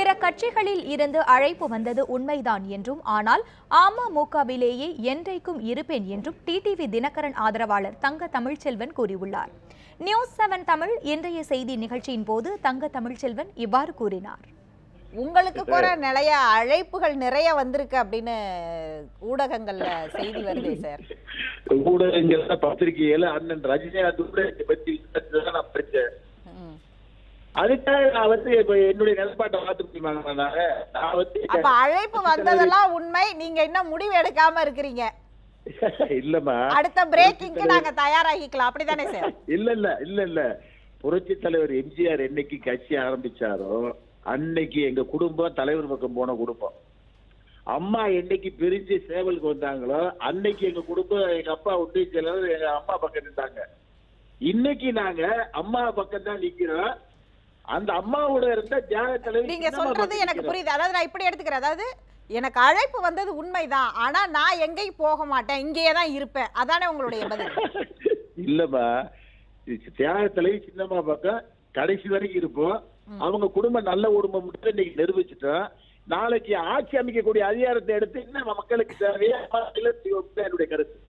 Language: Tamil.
பிற கட்சிகளில் இருந்து அழைப்பு வந்தது உண்மைதான் என்றும் ஆனால் அமமுகவிலேயே என்றைக்கும் இருப்பேன் என்றும் டிடிவி தினகரன் ஆதரவாளர் தங்க தமிழ்ச்செல்வன் கூறியுள்ளார். நியூஸ் செவன் தமிழ் இன்றைய செய்தி நிகழ்ச்சியின் போது தங்க தமிழ்ச்செல்வன் இவ்வாறு கூறினார். உங்களுக்கு கூட நிறைய அழைப்புகள் நிறைய வந்திருக்கு அப்படின்னு ஊடகங்கள்ல செய்தி வருதே சார். ஊடகங்கள்ல பத்திரிகையில அண்ணன் ரஜினிகாந்த் கூட பத்தி நான் படிச்சேன். அதுக்காக நான் வந்து இப்ப என்னுடைய நிலப்பாட்டை மாத்த முடியுமாங்க நானு? வந்து அப்ப அழைப்பு வந்ததெல்லாம் உண்மை. நீங்க இன்னும் முடிவு எடுக்காம இருக்கிறீங்க? இல்லம்மா. அடுத்த பிரேக்கிங்க்கு நாங்க தயாராகிக்கலாம். அப்படிதானே சார்? இல்ல இல்ல இல்ல இல்ல. புரட்சி தலைவர் எம்ஜிஆர் என்னைக்கு கட்சி ஆரம்பிச்சாரோ அன்னைக்கு எங்க குடும்பம் தலைவர் பக்கம் போன குடும்பம். அம்மா என்னைக்கு பிரிஞ்சு சேவலுக்கு வந்தாங்களோ அன்னைக்கு எங்க குடும்பம் எங்க அப்பா ஒட்டி செயலாளர் எங்க அம்மா பக்கம் நின்றாங்க இன்னைக்கு நாங்க அம்மா பக்கம் தான் நிக்கிறோம். அந்த அம்மாவோட இருந்த தியாக தலைவர் நீங்க சொல்றது எனக்கு. புரியுது. அதாவது நான் இப்படி எடுத்துக்கிறேன். அதாவது எனக்கு அழைப்பு வந்தது உண்மைதான். ஆனா நான் எங்கேயும் போக மாட்டேன். இங்கேயே தான் இருப்பேன். அதானே உங்களுடைய பதில். இல்லம்மா. இது தியாக தலைவி சின்னம்மா பக்கம் கடைசி வரைக்கும் இருப்போம். அவங்க குடும்பம் நல்ல குடும்பம் மட்டும் இன்னைக்கு நிரூபிச்சுட்டோம். நாளைக்கு ஆட்சி அமைக்கக்கூடிய அதிகாரத்தை எடுத்து இன்னும் மக்களுக்கு தேவையா? என்னுடைய கருத்து.